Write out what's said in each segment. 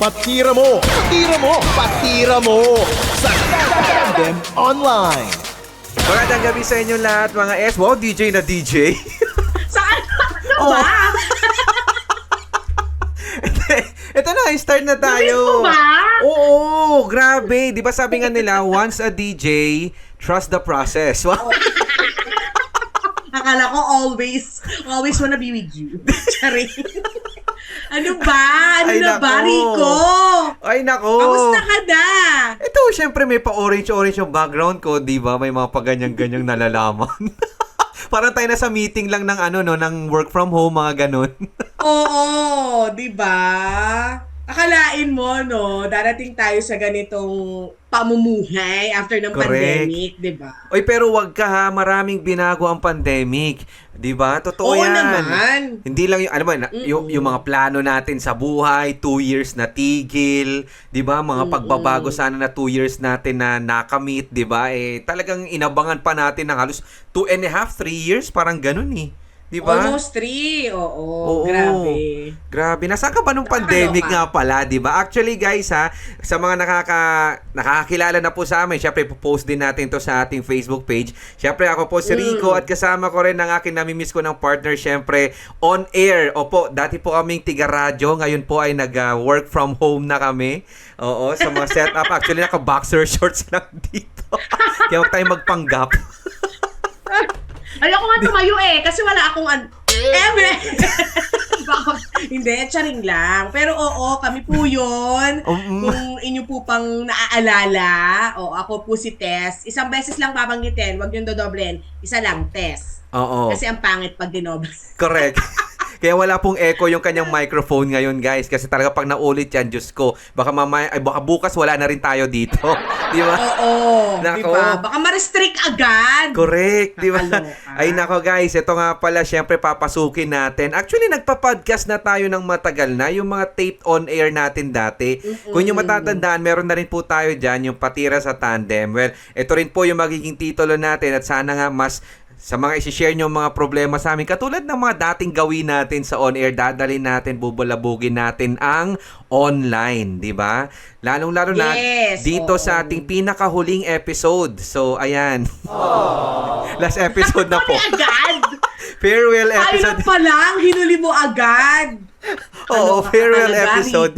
Patira mo, patira mo, patira mo sa Tandem Online. Magandang gabi sa inyo lahat mga S. Wow, DJ na DJ. Saan? Ano Oh. ba? Ito na, start na tayo. Ba? Oo, grabe. Di ba sabi nga nila, once a DJ, trust the process. Wow. Akala ko always, always wanna be with you. Charing. Ano ba? Ano Ay, na ba. Rico? Ay, nako. Kamusta ka na? Ito, syempre may pa-orange-orange yung background ko, di ba? May mga pa-ganyan-ganyang nalalaman. Parang tayo na sa meeting lang ng ano no, ng work from home, mga ganun. Oo, di ba? Akalain mo, no, darating tayo sa ganitong pamumuhay after ng Correct. pandemic, di ba? Oy, pero wag ka ha, maraming binago ang pandemic. 'Di ba? Totoo Oo yan. naman. Hindi lang yung ano ba, yung, yung mga plano natin sa buhay, two years na tigil, 'di ba? Mga pagbabago sana na two years natin na nakamit, 'di ba? Eh talagang inabangan pa natin ng halos two and a half, three years, parang ganun eh. 'Di ba? Almost three. Oo. Oo, grabe. Grabe. Nasaan ka ba nung pandemic nga pala, di ba? Actually, guys, ha, sa mga nakaka, nakakakilala na po sa amin, syempre, post din natin to sa ating Facebook page. Syempre, ako po si Rico at kasama ko rin ang aking namimiss ko ng partner, syempre, on air. Opo, dati po kaming tiga-radyo. Ngayon po ay nag-work from home na kami. Oo, sa mga setup. Actually, naka-boxer shorts lang dito. Kaya huwag tayong magpanggap. Ayoko nga tumayo eh, kasi wala akong an... Baka- Hindi, charing lang. Pero oo, kami po yun. Um, Kung inyo po pang naaalala, o ako po si Tess. Isang beses lang babanggitin, wag yung dodoblen. Isa lang, Tess. Oo. Kasi ang pangit pag dinoble. Correct. Kaya wala pong echo yung kanyang microphone ngayon, guys. Kasi talaga pag naulit yan, Diyos ko, baka mamaya, ay baka bukas wala na rin tayo dito. Di ba? Oo, Nako. ba? Baka ma-restrict agad. Correct, di ba? Ay nako guys, ito nga pala syempre papasukin natin. Actually nagpa-podcast na tayo ng matagal na, yung mga taped on air natin dati. Kung yung matatandaan, meron na rin po tayo diyan yung patira sa tandem. Well, ito rin po yung magiging titulo natin at sana nga mas sa mga isi-share nyo mga problema sa amin. Katulad ng mga dating gawin natin sa on-air, dadalhin natin, bubulabugin natin ang online, di ba? Lalong-lalo na Yes, dito oo. sa ating pinakahuling episode. So, ayan. Last episode na po. Agad. Farewell episode. lang pa lang, hinuli mo agad. Oo, Ano farewell talaga, episode.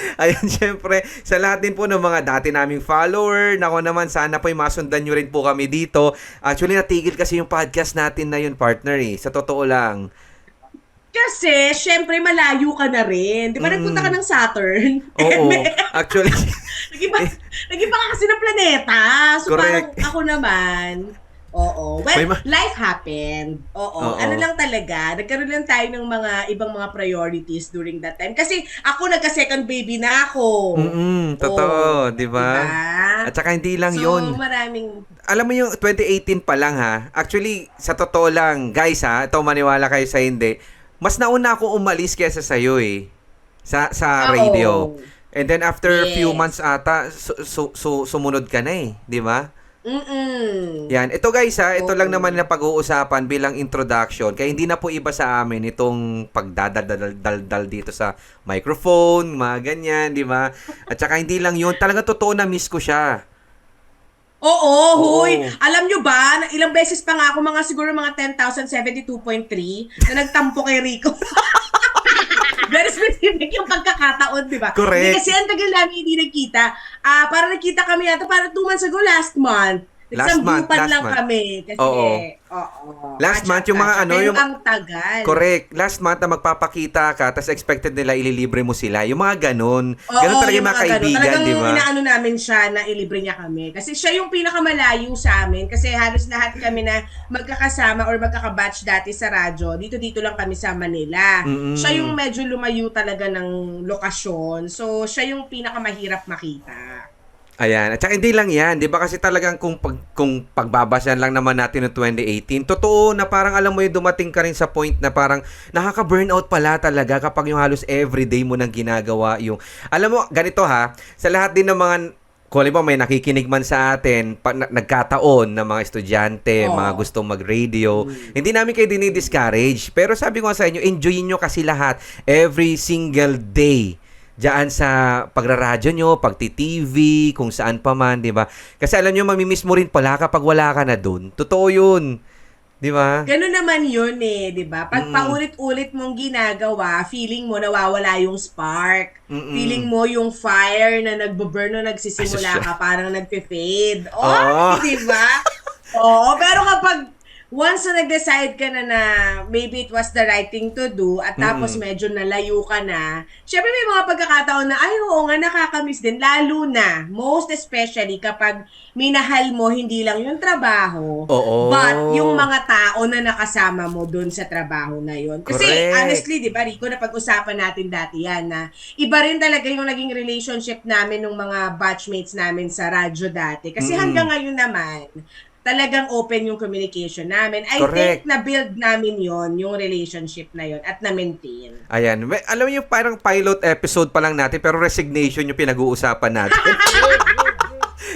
Ayan, syempre, sa lahat din po ng mga dati naming follower, nako naman, sana po masundan nyo rin po kami dito. Actually, natigil kasi yung podcast natin na yun, partner eh. Sa totoo lang. Kasi, syempre, malayo ka na rin. Di ba nagpunta ka ng Saturn? Mm. Oo, actually, Nag-iba, nag-iba ka kasi ng planeta. So, Correct. parang ako naman, oo. Well, May ma- life happened. Oo. Oo. Ano lang talaga, nagkaroon lang tayo ng mga ibang mga priorities during that time. Kasi ako nagka-second baby na ako. mm totoo, di ba? Diba? At saka hindi lang so, yun. maraming alam mo yung 2018 pa lang ha. Actually, sa totoo lang, guys ha, ito maniwala kayo sa hindi. Mas nauna ako umalis kaysa sa iyo eh. Sa sa Oo. radio. And then after a few Yes. months ata su- su- su- sumunod ka na eh, 'di ba? Mm-mm. Yan. Ito guys ha, ito Oo. lang naman na pag-uusapan bilang introduction. Kaya hindi na po iba sa amin itong pagdadaldal dito sa microphone, mga ganyan, 'di ba? At saka hindi lang 'yun, talaga totoo na miss ko siya. Oo, Oo. huy. Alam nyo ba, ilang beses pa nga ako, mga siguro mga 10,072.3 na nagtampo kay Rico. Very specific yung pagkakataon, di ba? Correct. Hindi kasi ang tagal namin hindi nagkita. Ah, para nagkita kami yata para two months ago, last month. Last month, last lang month. kami. Kasi, Oo. oo. Last month, yung mga ano, yung- ang tagal. Correct. Last month na magpapakita ka, tapos expected nila ililibre mo sila. Yung mga ganun. Oo, ganun talaga yung mga ganun. kaibigan, Talagang di ba? inaano namin siya na ilibre niya kami. Kasi siya yung pinakamalayo sa amin. Kasi halos lahat kami na magkakasama or magkakabatch dati sa radyo, dito-dito lang kami sa Manila. Mm-mm. Siya yung medyo lumayo talaga ng lokasyon. So, siya yung pinakamahirap makita. Ayan. At saka hindi lang yan. Di ba kasi talagang kung, pag, kung pagbabasyan lang naman natin ng 2018, totoo na parang alam mo yung dumating ka rin sa point na parang nakaka-burnout pala talaga kapag yung halos everyday mo nang ginagawa yung... Alam mo, ganito ha, sa lahat din ng mga kung halimbawa may nakikinig man sa atin, pa, na- nagkataon na mga estudyante, Oo. mga gustong mag-radio, hindi namin kayo dinidiscourage. Pero sabi ko sa inyo, enjoyin nyo kasi lahat every single day. Diyan sa pagraradyo nyo, pagti-TV, kung saan pa man, di ba? Kasi alam nyo, mamimiss mo rin pala kapag wala ka na dun. Totoo yun. Di ba? Ganun naman yun eh, di ba? Pag Mm. paulit-ulit mong ginagawa, feeling mo nawawala yung spark. Mm-mm. Feeling mo yung fire na nagbo-burn na Ay, nagsisimula ka, parang nagpe-fade. Oh, Oo. di ba? Oo, pero kapag once na nag-decide ka na na maybe it was the right thing to do at tapos medyo nalayo ka na, syempre may mga pagkakataon na, ay oo nga, nakakamiss din. Lalo na, most especially kapag minahal mo hindi lang yung trabaho, Oo. but yung mga tao na nakasama mo doon sa trabaho na yun. Kasi Correct. honestly, di ba Rico, napag-usapan natin dati yan na iba rin talaga yung naging relationship namin ng mga batchmates namin sa radyo dati. Kasi Mm. hanggang ngayon naman, talagang open yung communication namin. I Correct. think na-build namin yon yung relationship na yon at na-maintain. Ayan. May- Alam niyo, parang pilot episode pa lang natin, pero resignation yung pinag-uusapan natin.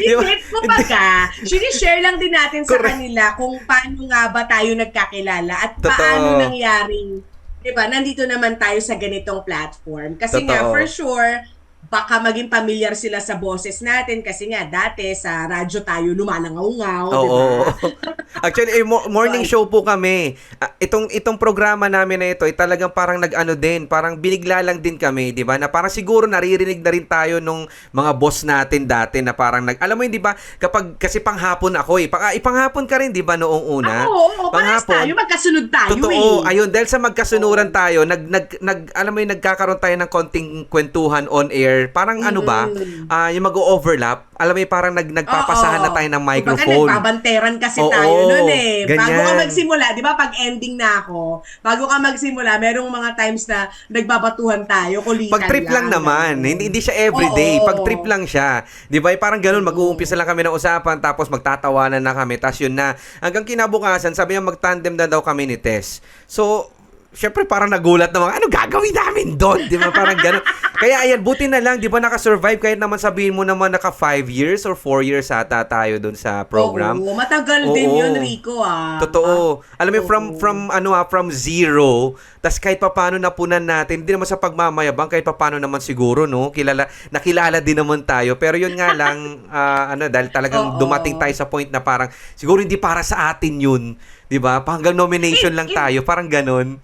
Hindi, kumbaga, sinishare lang din natin sa Correct. kanila kung paano nga ba tayo nagkakilala at Totoo. paano nangyaring, di ba, nandito naman tayo sa ganitong platform. Kasi nga, Totoo. for sure, baka maging familiar sila sa boses natin kasi nga dati sa radyo tayo lumalangaw-ngaw, di ba? Oo. Actually, eh, mo- morning show po kami. Ah, itong itong programa namin na ito ay talagang parang nag-ano din, parang binigla lang din kami, 'di ba? Na parang siguro naririnig na rin tayo nung mga boss natin dati na parang nag Alam mo yun, 'di ba? Kapag kasi panghapon ako eh. Pang, ah, ipanghapon ka rin, 'di ba noong una? Oo, oo, parehas Panghapon. tayo, magkasunod tayo Totoo. eh. Ayun, dahil sa magkasunuran tayo, nag, nag, nag, alam mo yung nagkakaroon tayo ng konting kwentuhan on air. Parang ano ba, Mm. ah, yung mag-overlap. Alam mo parang nag, nagpapasahan Oo. na tayo ng Kumbaga, microphone. nagbabanteran kasi Oo, tayo nun eh. Bago ganyan. ka magsimula, di ba pag ending na ako, bago ka magsimula, merong mga times na nagbabatuhan tayo, kulitan Pag trip lang naman, ganun. hindi hindi siya everyday. Oo. Pag trip lang siya. 'Di ba? Parang ganun, mag-uumpisa lang kami ng usapan tapos magtatawanan na kami. Tapos yun na. Hanggang kinabukasan, sabi niya mag-tandem na daw kami ni Tess. So, Syempre parang nagulat na mga, ano gagawin namin doon? Di ba? Parang gano'n. Kaya ayan, buti na lang, di ba nakasurvive kahit naman sabihin mo naman naka 5 years or 4 years ata tayo doon sa program. Oo, matagal Oo. din yun, Rico, ah. Totoo. Alam mo, Oo. from from ano ah, from zero, tas kahit papaano napunan natin, hindi naman sa pagmamayabang, kahit papaano naman siguro, no? Kilala, nakilala din naman tayo. Pero yun nga lang, ah, ano, dahil talagang Oo. dumating tayo sa point na parang, siguro hindi para sa atin yun. Di ba? Hanggang nomination lang tayo. Parang ganon.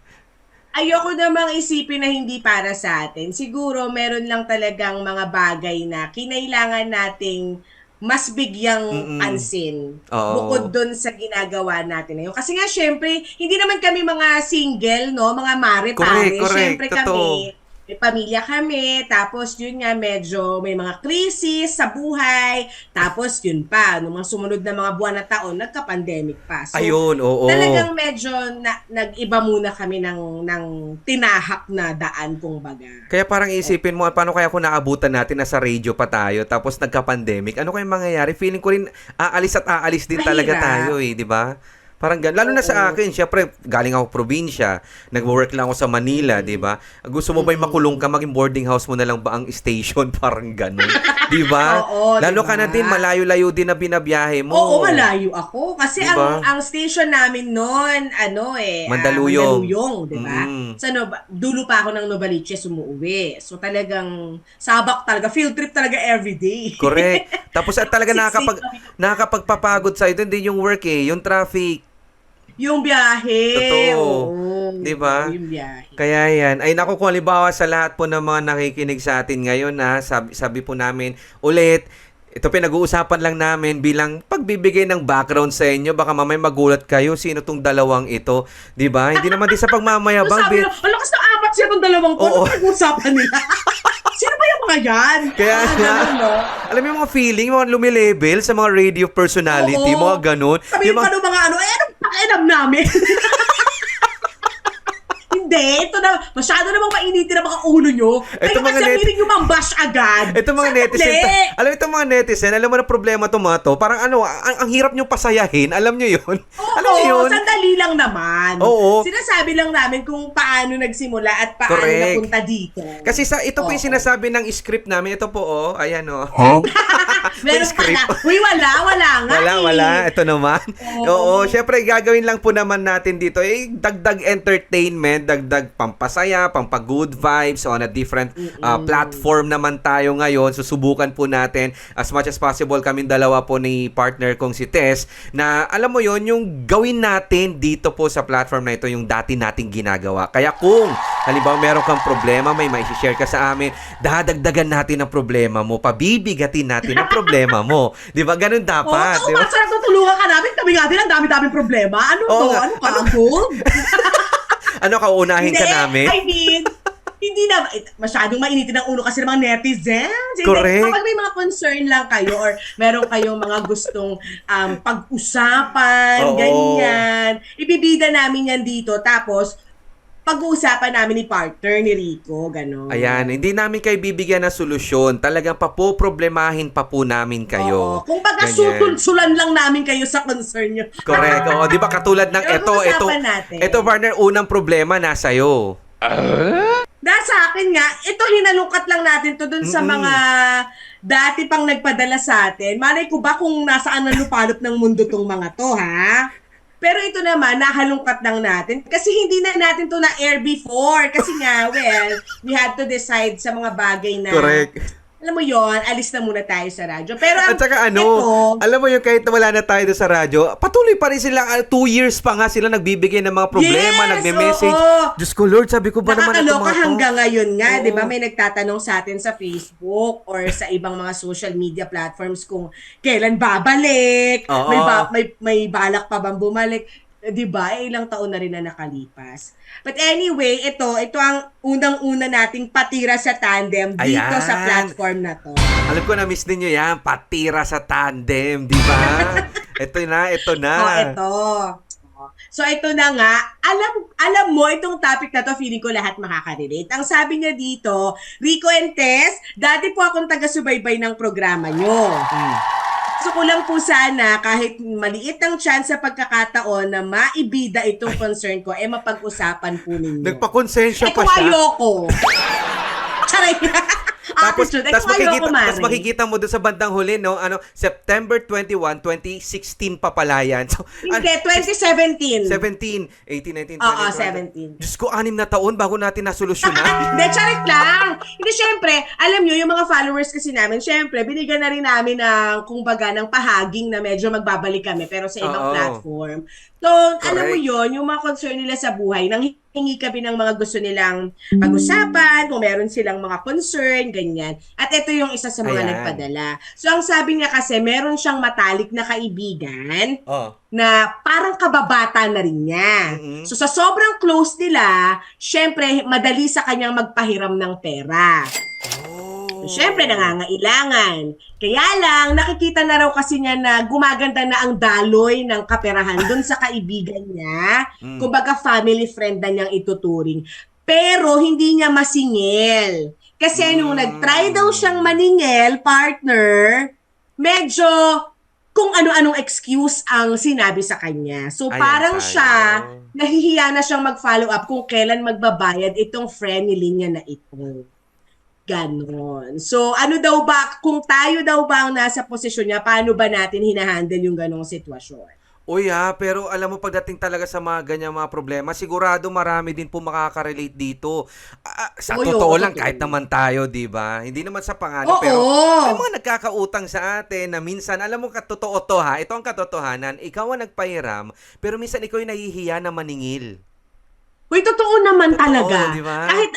Ayoko namang isipin na hindi para sa atin. Siguro meron lang talagang mga bagay na kinailangan nating mas bigyang Mm-mm. pansin. Oo. Bukod dun sa ginagawa natin ngayon. Kasi nga, syempre, hindi naman kami mga single, no? Mga mare-pare. Correct, correct. Syempre Totoo. kami, may pamilya kami, tapos yun nga, medyo may mga krisis sa buhay, tapos yun pa, nung mga sumunod na mga buwan na taon, nagka-pandemic pa. So, Ayun, oo. Talagang medyo na, nag-iba muna kami ng, ng tinahak na daan, kung baga. Kaya parang isipin mo, paano kaya kung naabutan natin na sa radio pa tayo, tapos nagka-pandemic, ano kaya mangyayari? Feeling ko rin, aalis at aalis din talaga Mahirap. tayo eh, di ba? Parang gan Lalo na sa akin, syempre, galing ako probinsya, nag-work lang ako sa Manila, di ba? Gusto mo ba'y makulong ka, maging boarding house mo na lang ba ang station? Parang ganun. di ba? Oo, Lalo diba? ka na din, malayo-layo din na binabiyahe mo. Oo, malayo ako. Kasi Diba? ang ang station namin noon, ano eh, ah, Mandaluyong. Mandaluyong, di ba? Mm. Sa Nova, dulo pa ako ng Novaliches umuwi. So talagang sabak talaga, field trip talaga everyday. Correct. Tapos at talaga Siksik nakakapag, kami. nakakapagpapagod sa'yo, din yung work eh, yung traffic. Yung biyahe. Totoo. Oo. Di ba? Yung biyahe. Kaya yan. Ay naku, kung halimbawa sa lahat po ng mga nakikinig sa atin ngayon na sabi, sabi po namin, ulit, ito pinag-uusapan lang namin bilang pagbibigay ng background sa inyo. Baka mamay magulat kayo, sino tong dalawang ito. di ba Hindi naman din sa Ano pagmamayabang. sabi bi- na, ang lakas ng apat siya ng dalawang. Oo. Ano pinag-usapan nila? Sino ba yung mga yan? Kaya Ah, nga. ganun, no? Alam mo yung mga feeling, mga lumilevel sa mga radio personality, Oo. mga ganun. Sabi Yung pa mga- ng mga ano, eh, ไอ้ดำน้ำเนี่ Hindi, ito na, masyado namang mainitin ang mga ulo nyo. Ito Kayo mga kasi net- nyo mambash agad. Ito mga Sandali. netizen, ta- alam mo itong mga netizen, alam mo na problema to mga to, parang ano, ang, ang hirap nyo pasayahin, alam nyo yun? Oo, alam nyo yun? sandali lang naman. Oo. Sinasabi lang namin kung paano nagsimula at paano Correct. napunta dito. Kasi sa ito po yung sinasabi ng script namin, ito po oh, ayan oh. Meron pa script. na. Uy, wala, wala nga Wala, eh. wala. Ito naman. Oo. Oo. syempre, gagawin lang po naman natin dito, eh, dagdag entertainment, dagdag pampasaya, pampagood vibes on a different uh, platform naman tayo ngayon. Susubukan po natin as much as possible kaming dalawa po ni partner kong si Tess na alam mo yon yung gawin natin dito po sa platform na ito yung dati nating ginagawa. Kaya kung halimbawa meron kang problema, may may share ka sa amin, dadagdagan natin ang problema mo, pabibigatin natin ang problema mo. 'Di ba? Ganun Oo, dapat. oh, di ba? masarap na tulungan ka namin. Kami nga din ang dami-daming problema. Ano Oo to? Ano ka? Gold? Ano ka unahin ka namin? I mean, hindi na, masyadong mainitin ang ulo kasi ng mga netizens. Correct. Kapag may mga concern lang kayo or meron kayong mga gustong um, pag-usapan, Oo. ganyan, ibibida namin yan dito. Tapos, pag-uusapan namin ni partner ni Rico, gano'n. Ayan, hindi namin kayo bibigyan ng solusyon. Talagang papoproblemahin pa po namin kayo. Oo. Kung baga sulan lang namin kayo sa concern nyo. Correct. Oo, 'di ba katulad ng ito, ito. Ito partner, unang problema nasa iyo. Dahil sa akin nga, ito hinalungkat lang natin to dun sa mga dati pang nagpadala sa atin. Malay ko ba kung nasaan ang lupalop ng mundo tong mga to, ha? Pero ito naman, nahalungkat lang natin. Kasi hindi na natin to na-air before. Kasi nga, well, we had to decide sa mga bagay na... Correct. Alam mo yon alis na muna tayo sa radyo. Pero ang, At saka ano, ito, alam mo yung kahit wala na tayo sa radyo, patuloy pa rin sila, ah, two years pa nga sila nagbibigay ng mga problema, Yes, nagme-message. oo. Diyos ko Lord, sabi ko ba naman ito mga to? hanggang ngayon nga. 'di ba? May nagtatanong sa atin sa Facebook or sa ibang mga social media platforms kung kailan babalik, Oo. may ba- may may balak pa bang bumalik. Eh, 'Di ba? Eh, ilang taon na rin na nakalipas. But anyway, ito ito ang unang-una nating patira sa tandem dito Ayan. sa platform na 'to. Alam ko na miss ninyo yan, patira sa tandem, di ba? ito na, ito na. Oh, ito. So ito na nga, alam alam mo itong topic na to, feeling ko lahat makaka-relate. Ang sabi niya dito, Rico and Tess, dati po akong taga-subaybay ng programa nyo. Mm. So ko lang po sana kahit maliit ang chance sa pagkakataon na maibida itong concern ko, eh mapag-usapan po ninyo. Nagpa-konsensya eh pa kung siya. ayoko. Charay. Tapos. Eh tapos makikita, tapos makikita mo doon sa bandang huli, no? Ano, September 21, 2016 pa pala yan. So, Hindi, an- 2017. 17, 18, 19, 20. Oo, 20. 17. Diyos ko, anim na taon bago natin nasolusyonan. Hindi, charit lang. Hindi, syempre, alam nyo, yung mga followers kasi namin, syempre, binigyan na rin namin ng, kumbaga, ng pahaging na medyo magbabalik kami, pero sa ibang Oo. platform. So, alam mo Correct. yon yung mga concern nila sa buhay, nang hingi kami ng mga gusto nilang pag-usapan, kung meron silang mga concern, ganyan. At ito yung isa sa mga Ayan. nagpadala. So, ang sabi niya kasi, meron siyang matalik na kaibigan, oh. na parang kababata na rin niya. So sa sobrang close nila, syempre madali sa kanyang magpahiram ng pera. Syempre nangangailangan. Kaya lang nakikita na raw kasi niya na gumaganda na ang daloy ng kaperahan doon sa kaibigan niya. Mm. Kumbaga family friend na niyang ituturing. Pero hindi niya masingil. Kasi nung Mm. nag-try daw siyang maningil, partner, medyo kung ano-anong excuse ang sinabi sa kanya. So Ayan parang tayo. siya, nahihiya na siyang mag-follow up kung kailan magbabayad itong friend ni Linya na ito. Ganon. So ano daw ba, kung tayo daw ba ang nasa posisyon niya, paano ba natin hinahandle yung ganong sitwasyon? Uy ha, pero alam mo pagdating talaga sa mga ganyan mga problema, sigurado marami din po makaka-relate dito. Ah, ah, sa Uy, totoo oo, lang, kahit naman tayo, di ba? Hindi naman sa pangalan, Oo. pero may mga nagkakautang sa atin na minsan, alam mo katotoo to ha, ito ang katotohanan, ikaw ang nagpahiram, pero minsan ikaw yung nahihiya na maningil. Uy, totoo naman Totoo, talaga. di ba? Kahit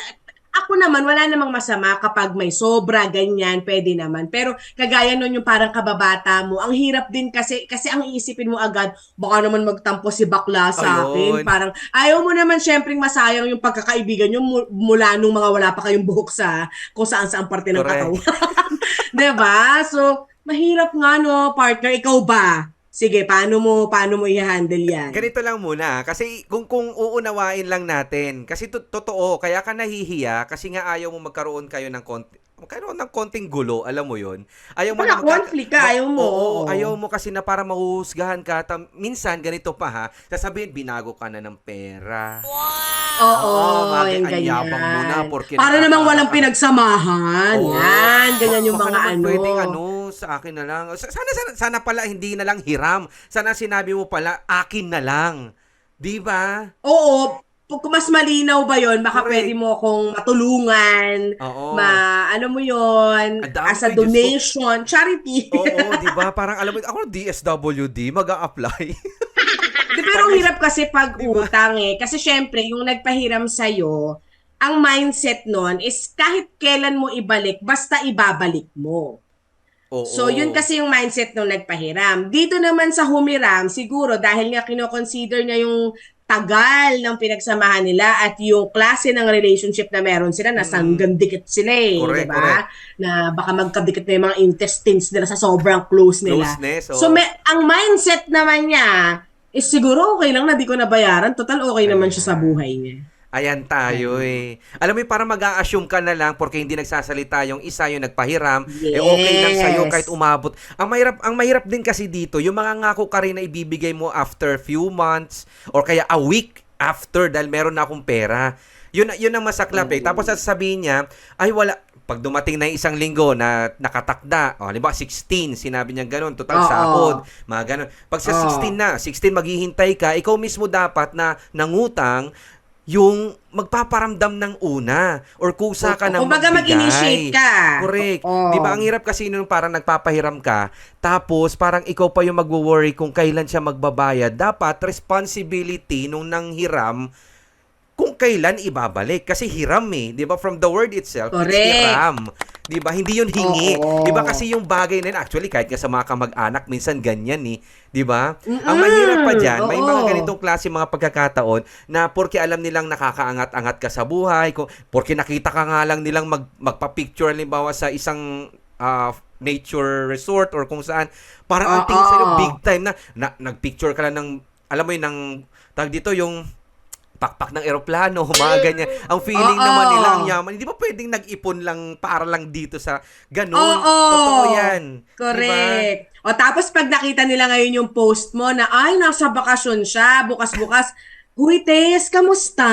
ako naman, wala namang masama kapag may sobra, ganyan, pwede naman. Pero kagaya nun yung parang kababata mo, ang hirap din kasi, kasi ang iisipin mo agad, baka naman magtampo si bakla sa akin. Ayun. Parang ayaw mo naman syempre masayang yung pagkakaibigan nyo mu- mula nung mga wala pa kayong buhok sa kung saan saan parte ng Correct. katawan. 'Di ba? So, mahirap nga no, partner, ikaw ba? Sige, paano mo paano mo i-handle 'yan? Ganito lang muna, kasi kung kung uunawain lang natin, kasi to- totoo, kaya ka nahihiya kasi nga ayaw mo magkaroon kayo ng konti magkaroon ng konting gulo, alam mo 'yon. Ayaw mo Wala, na magka- conflict ka, ayaw mo. Oo, ayaw mo kasi na para mahuhusgahan ka. Tam- minsan ganito pa ha, sasabihin binago ka na ng pera. Oo, Oo, bakit yung ang ganyan. yabang mo na, porque Para namang walang pinagsamahan. Yan, ganyan yung mga ano. Pwedeng ano, sa akin na lang. Sa- Sana, sana, sana pala hindi na lang hiram. Sana sinabi mo pala, akin na lang. Di ba? Oo, kung mas malinaw ba yon baka Correct. pwede mo akong matulungan, Oo. ma, ano mo yon as a Diyos ko. donation, charity. Oo, di ba? Parang alam mo, ako DSWD, mag-a-apply. Di, pero ang hirap kasi pag utang eh. Kasi syempre, yung nagpahiram sa'yo, ang mindset nun is kahit kailan mo ibalik, basta ibabalik mo. Oo. So, yun kasi yung mindset nung nagpahiram. Dito naman sa humiram, siguro dahil nga kinoconsider niya yung tagal ng pinagsamahan nila at yung klase ng relationship na meron sila, na hanggang dikit sila eh, Mm. Correct, di ba? correct. Na baka magkadikit na yung mga intestines nila sa sobrang close nila. Closeness, oo. So, may, ang mindset naman niya is siguro okay lang na di ko nabayaran. Total okay naman siya sa buhay niya. Ayan tayo eh. Alam mo, parang mag-a-assume ka na lang porque hindi nagsasalita yung isa yung nagpahiram, eh okay lang sa'yo Yes. kahit umabot. Ang mahirap, ang mahirap din kasi dito, yung mga ngako ka rin na ibibigay mo after few months or kaya a week after dahil meron na akong pera. Yun, yun ang masaklap eh. Tapos sasabihin niya, ay wala, pag dumating na isang linggo na nakatakda, o, halimbawa 16, sinabi niya ganun, total Oo. sahod, mga ganun. Pag sa Oo. 16 na, 16 maghihintay ka, ikaw mismo dapat na nangutang yung magpaparamdam ng una or kusa ka ng Kumbaga mag-initiate ka. Correct. Oo. Di ba ang hirap kasi nung parang nagpapahiram ka, tapos parang ikaw pa yung magwo-worry kung kailan siya magbabayad. Dapat responsibility nung nanghiram kung kailan ibabalik kasi hiram eh, 'di ba? From the word itself, it's Correct. hiram. 'Di ba? Hindi 'yun hingi. Oo. 'Di ba? Kasi yung bagay na yun, actually kahit nga sa mga kamag-anak minsan ganyan eh, 'di ba? Ang mahirap pa diyan, may Oo. mga ganitong klase mga pagkakataon na porke alam nilang nakakaangat-angat ka sa buhay, kung porke nakita ka nga lang nilang mag magpa-picture halimbawa sa isang ah, nature resort or kung saan parang ang Oo. tingin sa'yo big time na, na nagpicture ka lang ng alam mo yun ng tag dito yung pakpak ng eroplano, mga ganyan. Ang feeling Oo. naman nila ang yaman. Hindi ba pwedeng nag-ipon lang para lang dito sa ganun? Oo. Totoo yan. Correct. O tapos pag nakita nila ngayon yung post mo na, ay, nasa bakasyon siya, bukas-bukas, Huy, Tess, kamusta?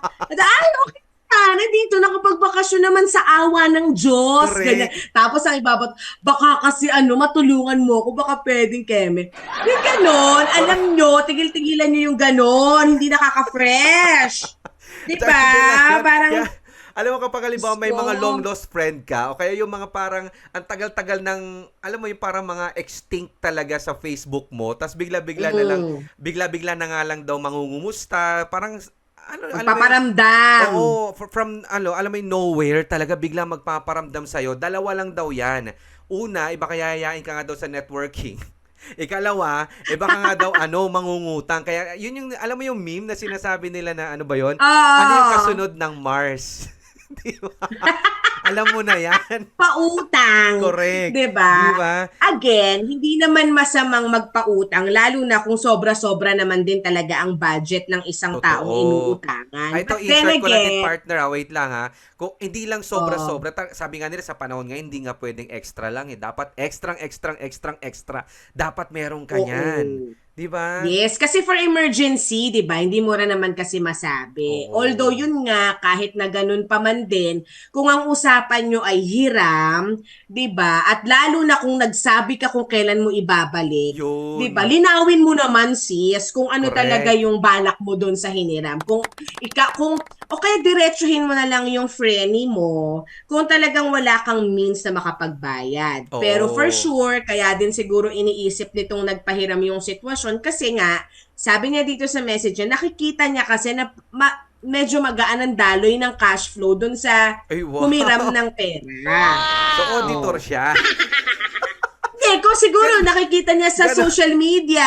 At, ay, okay na, nandito, nakapagbakasyon naman sa awa ng Diyos. Correct. Ganyan. Tapos ang ibabat, baka kasi ano, matulungan mo ko, baka pwedeng keme. Yung ganon, alam nyo, tigil-tigilan nyo yung ganon, hindi nakaka-fresh. Di ba? Kaya- Parang, kaya, alam mo kapag halimbawa may mga long lost friend ka o kaya yung mga parang ang tagal-tagal ng alam mo yung parang mga extinct talaga sa Facebook mo tapos bigla-bigla na lang Mm. bigla-bigla na nga lang daw mangungumusta parang ano alam magpaparamdam. Oo, fr- from ano, alam mo yung nowhere, talaga bigla magpaparamdam sa'yo. Dalawa lang daw yan. Una, iba kaya yayain ka nga daw sa networking. Ikalawa, iba ka nga daw ano, mangungutang. Kaya yun yung, alam mo yung meme na sinasabi nila na ano ba yun? Ah. Ano yung kasunod ng Mars? Di ba? Alam mo na yan. pautang. Correct. Diba? Di ba? Again, hindi naman masamang magpautang, lalo na kung sobra-sobra naman din talaga ang budget ng isang Totoo. taong inuutangan. Ay, ito, insert ko lang din partner, ah. wait lang ha. Kung hindi lang sobra-sobra, ta- sabi nga nila sa panahon ngayon, hindi nga pwedeng extra lang eh. Dapat extra, extra, extra, extra. Dapat meron ka Oo. yan. Di ba? Yes, kasi for emergency, 'di ba? Hindi mo rin naman kasi masabi. Oo. Although yun nga kahit na ganun pa man din, kung ang usapan nyo ay hiram, 'di ba? At lalo na kung nagsabi ka kung kailan mo ibabalik. 'di ba? Linawin mo naman sis kung ano Correct. talaga yung balak mo doon sa hiniram. Kung ika kung o kaya diretsuhin mo na lang yung frenny mo kung talagang wala kang means na makapagbayad. Oo. Pero for sure, kaya din siguro iniisip nitong nagpahiram yung sitwasyon kasi nga, sabi niya dito sa message niya, nakikita niya kasi na ma- medyo magaan ang daloy ng cash flow doon sa Ay, wow. humiram ng pera. So, auditor siya. Hindi, kung siguro nakikita niya sa social media.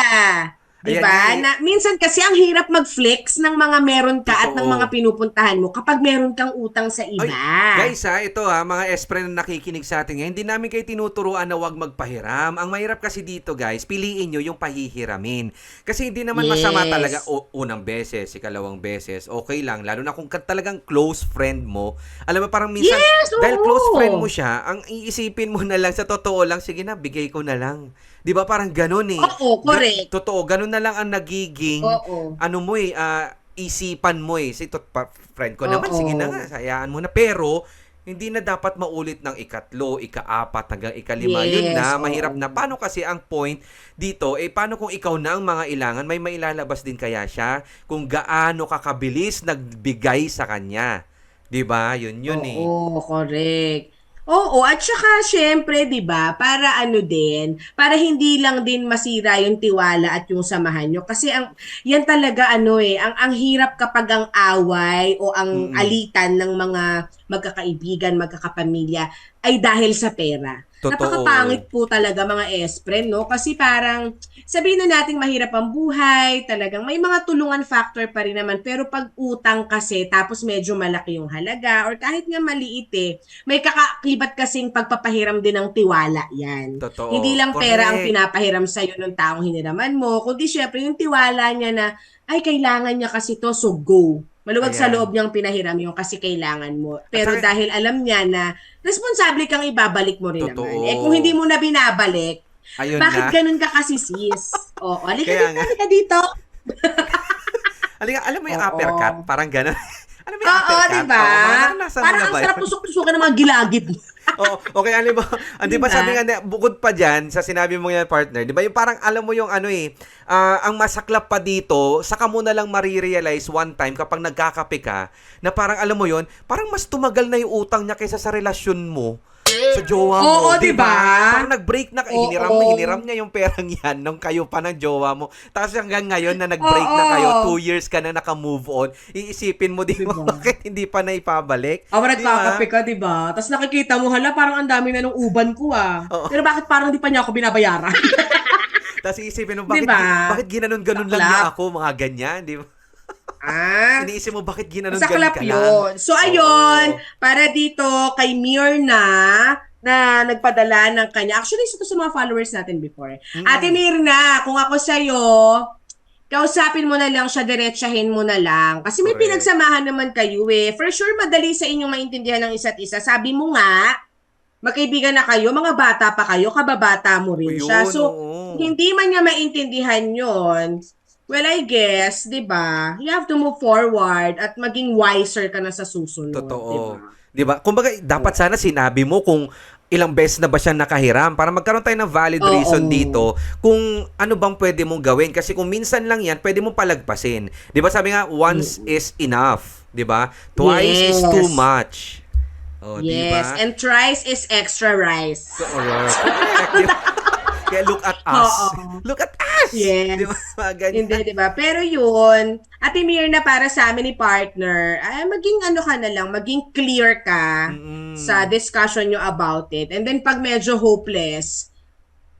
Di ba? eh. Na, minsan kasi ang hirap mag-flex ng mga meron ka at ng Totoo. mga pinupuntahan mo kapag meron kang utang sa iba. Guys ha, ito ha, mga espre na nakikinig sa atin ngayon, hindi namin kayo tinuturuan na wag magpahiram. Ang mahirap kasi dito guys, piliin nyo yung pahihiramin. Kasi hindi naman masama Yes. talaga o, unang beses, ikalawang beses, okay lang. Lalo na kung ka- talagang close friend mo. Alam mo, parang minsan, Yes, dahil oo. close friend mo siya, ang iisipin mo na lang, sa totoo lang, sige na, bigay ko na lang. Di ba parang ganun eh. Oo, correct. Ga- totoo, ganun na lang ang nagiging Oo. ano mo eh, ah, isipan mo eh. Si tot pa, friend ko naman, Oo. sige na nga, sayaan mo na. Pero, hindi na dapat maulit ng ikatlo, ikaapat hanggang ikalima. Yun Yes, na, oo. mahirap na. Paano kasi ang point dito, eh paano kung ikaw na ang mga ilangan, may mailalabas din kaya siya kung gaano kakabilis nagbigay sa kanya. 'Di ba? Yun yun eh. Oo, correct. Oo, at saka syempre, 'di ba, para ano din, para hindi lang din masira yung tiwala at yung samahan nyo kasi ang yan talaga ano eh, ang ang hirap kapag ang away o ang Mm-mm. alitan ng mga magkakaibigan, magkakapamilya ay dahil sa pera. Totoo. Napakapangit po talaga mga espren, no? Kasi parang sabihin na nating mahirap ang buhay, talagang may mga tulungan factor pa rin naman. Pero pag utang kasi, tapos medyo malaki yung halaga, or kahit nga maliit eh, may kakakibat kasing pagpapahiram din ng tiwala yan. Totoo. Hindi lang pera ang Correct. pinapahiram sa'yo ng taong hiniraman mo, kundi syempre yung tiwala niya na, ay, kailangan niya kasi to, so go. Maluwag sa Ayan. loob niyang pinahiram yung kasi kailangan mo. Pero saka- dahil alam niya na responsable kang ibabalik mo rin Totoo. naman. Eh kung hindi mo na binabalik, Ayun bakit na. ganun ka kasi sis? Oo, alika dito, alika dito. Alika, alam mo yung Oo. uppercut? Parang gano'n. Mo yung Oo, uppercut? diba? Oo, parang ang ba sarap yun? tusok-tusokan ng mga gilagid. Oo, okay, alam mo, hindi ba Diba? sabi nga, bukod pa dyan, sa sinabi mo yan, partner, di ba, yung parang alam mo yung ano eh, ah, ang masaklap pa dito, saka mo na lang marirealize one time kapag nagkakape ka, na parang alam mo yon parang mas tumagal na yung utang niya kaysa sa relasyon mo sa jowa mo. Oo, di diba? Parang nag-break na, Oo. hiniram na, hiniram niya yung perang yan nung kayo pa ng jowa mo. Tapos hanggang ngayon na nag-break na Oo. kayo, two years ka na naka-move on, iisipin mo, di ba, Diba? bakit hindi pa na ipabalik? Ako Di ba? nagkakape ka, di ba? Tapos nakikita mo, hala, parang ang dami na ng uban ko ah. Oo. Pero bakit parang di pa niya ako binabayaran? Tapos iisipin mo, bakit, Diba? bakit ginanon-ganon lang niya ako, mga ganyan, di ba? Ah? Iniisip mo, bakit ginanon-ganon Saklap ka lang? yun. So, ayun, Oo. para dito kay Mirna, na nagpadala ng kanya. Actually, ito sa mga followers natin before. Mm. Ate Mirna, kung ako sa'yo, kausapin mo na lang siya, diretsahin mo na lang. Kasi may Correct. pinagsamahan naman kayo eh. For sure, madali sa inyong maintindihan ng isa't isa. Sabi mo nga, magkaibigan na kayo, mga bata pa kayo, kababata mo rin siya. So, oo. hindi man niya maintindihan yon well, I guess, di ba, you have to move forward at maging wiser ka na sa susunod. Totoo. di ba? Di ba? Kumbaga, dapat sana sinabi mo kung ilang beses na ba siya nakahiram para magkaroon tayo ng valid Oo. reason dito kung ano bang pwede mong gawin. Kasi kung minsan lang yan, pwede mong palagpasin. Di ba sabi nga, once is enough. Di ba? Twice is Yes. too much. Oh, di yes, ba? and thrice is extra rice. Correct. Kaya look at us. Oo. Look at us! Yes. Di ba? Mga ganyan. Hindi, di ba? Pero yun, Ate Mirna, para sa amin ni partner, ay maging ano ka na lang, maging clear ka Mm-mm. sa discussion nyo about it. And then pag medyo hopeless,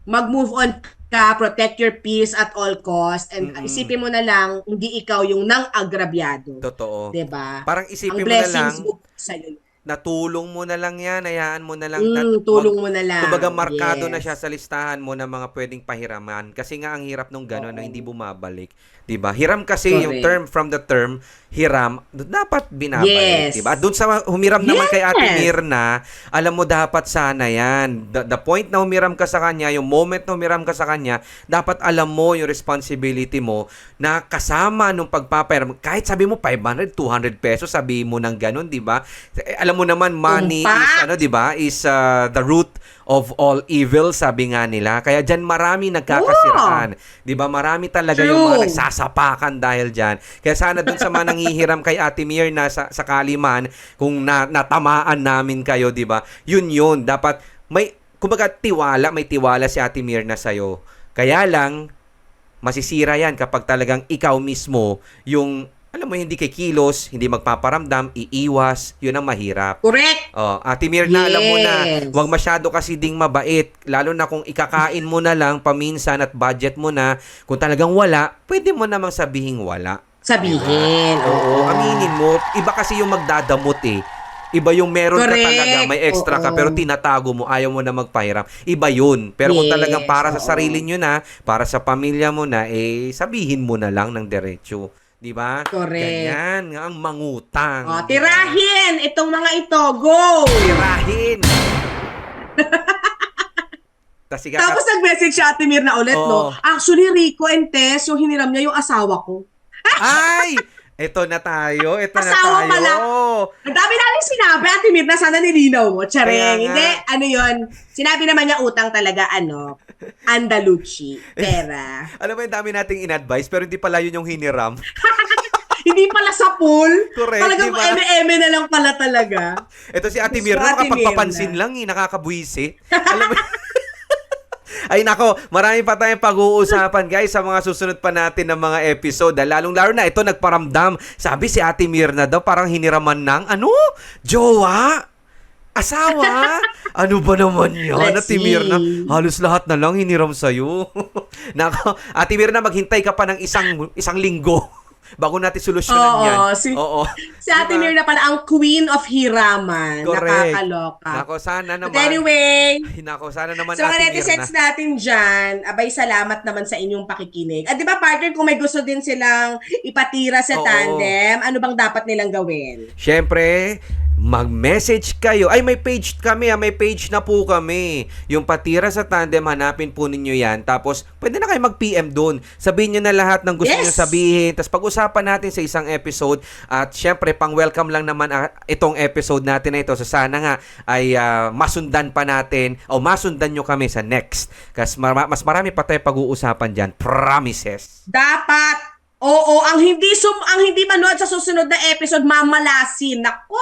mag-move on ka, protect your peace at all cost, and Mm-mm. isipin mo na lang, hindi ikaw yung nang agrabyado. Totoo. 'Di ba? Parang Ang isipin mo na lang, blessings mo sa'yo. Natulong mo na lang yan, hayaan mo na lang. Mm, nat- tulong mo na lang. Kumbaga markado na Yes. siya sa listahan mo ng mga pwedeng pahiraman kasi nga ang hirap nung gano'n na Oo. hindi bumabalik. 'Di ba? Hiram kasi yung Correct. term from the term hiram dapat binabalik, Yes. 'di ba? Doon sa humiram naman kay Ate Yes. Mirna, alam mo dapat sana 'yan. The, the point na humiram ka sa kanya, yung moment na humiram ka sa kanya, dapat alam mo yung responsibility mo na kasama nung pagpapahiram. Kahit sabi mo 500, 200 pesos, sabi mo ng ganun, 'di ba? Eh, alam mo naman money is Tumpak. ano, 'di ba? Is uh, the root of all evil, sabi nga nila. Kaya diyan marami nagkakasiraan. 'Di ba? Marami talaga yung mga True. nagsasapakan dahil diyan. Kaya sana doon sa mga nanghihiram kay Ate Mirna sa sakali man kung na, natamaan namin kayo, 'di ba? Yun yun, dapat may kumbaga tiwala, may tiwala si Ate Mirna sa Kaya lang masisira yan kapag talagang ikaw mismo yung alam mo hindi kay kilos, hindi magpaparamdam, iiwas, yun ang mahirap. Correct. Oh, Ate Mirna, alam mo na, Yes. huwag masyado kasi ding mabait, lalo na kung ikakain mo na lang paminsan at budget mo na, kung talagang wala, pwede mo namang sabihing wala. Sabihin. Oo, aminin mo, iba kasi yung magdadamot eh. Iba yung meron ka Correct. talaga, may extra ka, Oo. pero tinatago mo, ayaw mo na magpahiram. Iba yun. Pero kung Yes, talagang para sa oo. sarili nyo na, para sa pamilya mo na, eh, sabihin mo na lang ng diretso. Di ba? Correct. Ganyan nga ang mangutang. Oh, Di ba? tirahin itong mga ito. Go! Tirahin! Tapos ika- Tapos nag-message si Ate Mirna ulit, Oo. no? Actually, Rico and Tess, yung hiniram niya yung asawa ko. Ay! Ito na tayo, ito na Asawa tayo. pala. Ang dami namin sinabi, Ate Mirna, sana nilinaw mo. Kaya Chareng. nga. Hindi, ano yon Sinabi naman niya utang talaga, ano, Andalucci, pera. Alam mo, yung dami nating in-advise, pero hindi pala yun yung hiniram. Hindi pala sa pool. Correct, Talagang di ba? eme-eme na lang pala talaga. Ito si Ate Mirna, Ate makapagpapansin Mirna. lang eh, nakakabuisi. Alam mo, Ay nako, marami pa tayong pag-uusapan guys sa mga susunod pa natin ng mga episode. Lalong lalo na ito nagparamdam. Sabi si Ate Mirna daw parang hiniraman ng ano? Jowa? Asawa? ano ba naman yan? Let's Ate Mirna, halos lahat na lang hiniram sa'yo. nako, Ate Mirna, maghintay ka pa ng isang isang linggo bago natin solusyonan Oo, yan. si- Oo. Si Ate Diba? Mirna pala ang queen of hiraman. Correct. Nakakaloka. Nako, sana naman. But anyway, Ay, nako, sana naman mga Ate Mirna. natin dyan, abay salamat naman sa inyong pakikinig. At di ba partner, kung may gusto din silang ipatira sa Oo. tandem, ano bang dapat nilang gawin? Siyempre, mag-message kayo. Ay, may page kami, ah, may page na po kami. Yung patira sa tandem, hanapin po ninyo yan. Tapos, pwede na kayo mag-PM doon. Sabihin nyo na lahat ng gusto Yes! nyo sabihin. Tapos, pag-usapan natin sa isang episode. At syempre, pang-welcome lang naman ah, itong episode natin na ito. So, sana nga ay ah, masundan pa natin o masundan nyo kami sa next. Kasi mar- mas marami pa tayo pag-uusapan dyan. Promises. Dapat Oo, ang hindi sum ang hindi manood sa susunod na episode mamalasin. Nako.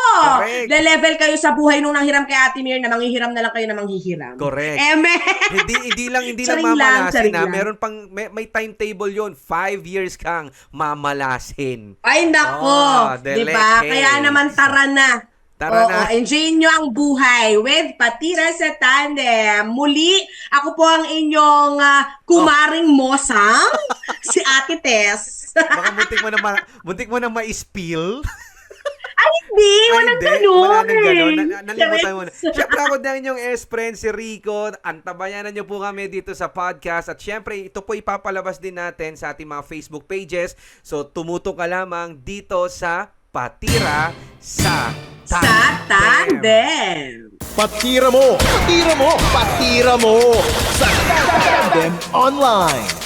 Le-level kayo sa buhay nung nanghiram kay Ate Mir na manghihiram na lang kayo na manghihiram. Correct. Eme. hindi hindi lang hindi lang mamalasin na lang. meron pang may, may timetable yon five years kang mamalasin Ay nako, Oh, 'di ba? Kaya naman tara na. Tara Oo, na. enjoy nyo ang buhay with Patira sa Tandem. Muli, ako po ang inyong ah, kumaring mosang, si Ate Tess. Baka muntik mo na ma- muntik mo na ma-spill Ay, hindi. Ay, Walang hindi. ganun. Wala nang ganun. Na, na- nalimutan mo na. Siyempre ako din yung S-friend, si Rico. Antabayanan niyo po kami dito sa podcast. At siyempre, ito po ipapalabas din natin sa ating mga Facebook pages. So, tumutok ka lamang dito sa Patira sa Sa Tandem. Patira mo! Patira mo! Patira mo! Sa Tandem Online!